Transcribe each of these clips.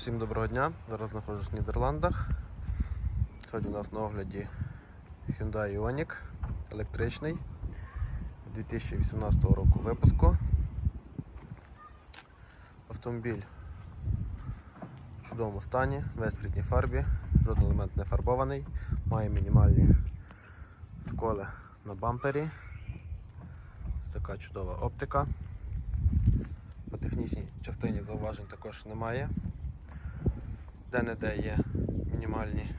Усім доброго дня. Зараз знаходжусь в Нідерландах. Сьогодні у нас на огляді Hyundai Ioniq електричний 2018 року випуску. Автомобіль в чудовому стані, весь в рідній фарбі, жоден елемент не фарбований, має мінімальні сколи на бампері. Ось така чудова оптика. По технічній частині зауважень також немає. Де-не-де є мінімальні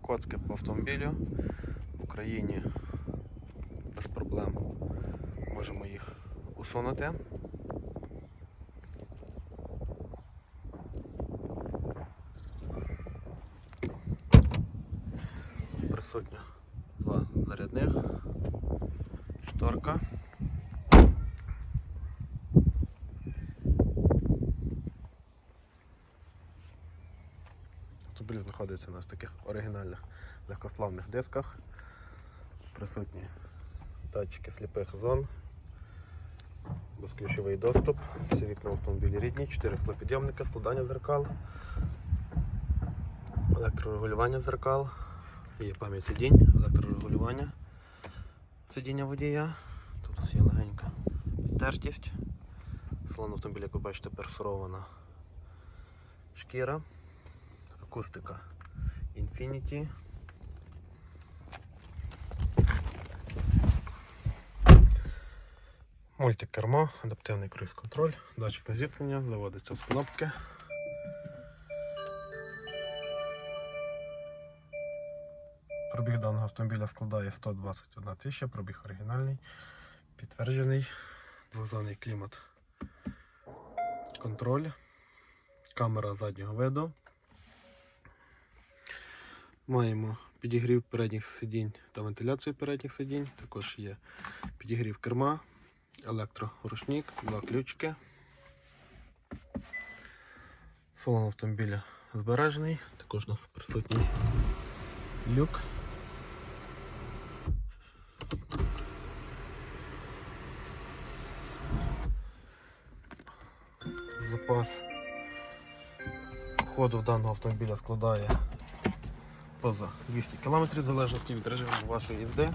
коцки по автомобілю. В Україні без проблем можемо їх усунути. Присутня два зарядних, шторка. Автомобіль знаходиться на ось таких оригінальних легкосплавних дисках. Присутні датчики сліпих зон, безключовий доступ, всі вікна в автомобілі рідні, 4 склопідйомники, складання зеркал, електрорегулювання зеркал, є пам'ять сидінь, електрорегулювання сидіння водія. Тут є легенька тертість. Салон автомобіля, як ви бачите, перфорована шкіра акустика Infinity. Мультикермо, адаптивний круїз-контроль, датчик на зіткнення, заводиться з кнопки. Пробіг даного автомобіля складає 121 тисяча, пробіг оригінальний, підтверджений, двозонний клімат, контроль, камера заднього виду. Маємо підігрів передніх сидінь та вентиляцію передніх сидінь. Також є підігрів керма, електрорушник, два ключики. Салон автомобіля збережений, також у нас присутній люк. Запас ходу в даного автомобіля складає поза 200 км в залежності від режиму вашої їзди.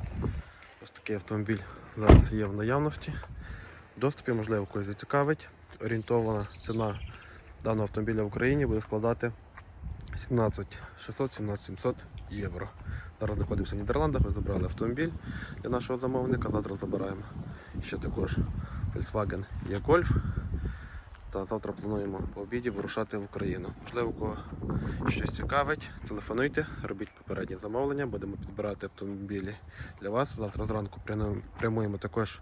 Ось такий автомобіль зараз є в наявності. В доступі, можливо, когось зацікавить. Орієнтована ціна даного автомобіля в Україні буде складати 17 600 17 700 євро. Зараз знаходимося в Нідерландах, ми забрали автомобіль для нашого замовника. Завтра забираємо ще також Volkswagen E-Golf. Та завтра плануємо по обіді вирушати в Україну. Можливо, кого щось цікавить, телефонуйте, робіть попередні замовлення, будемо підбирати автомобілі для вас. Завтра зранку прямуємо також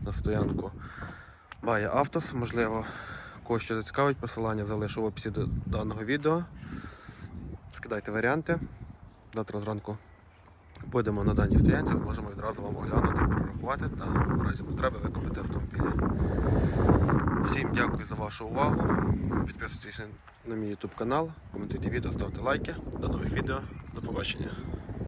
на стоянку Бая Автос. Можливо, когось що зацікавить, посилання залишу в описі до даного відео. Скидайте варіанти. Завтра зранку будемо на даній стоянці, зможемо відразу вам оглянути, прорахувати та в разі потреби викупити автомобілі. Всім дякую за вашу увагу. Підписуйтесь на мій YouTube канал, коментуйте відео, ставте лайки. До нових відео. До побачення.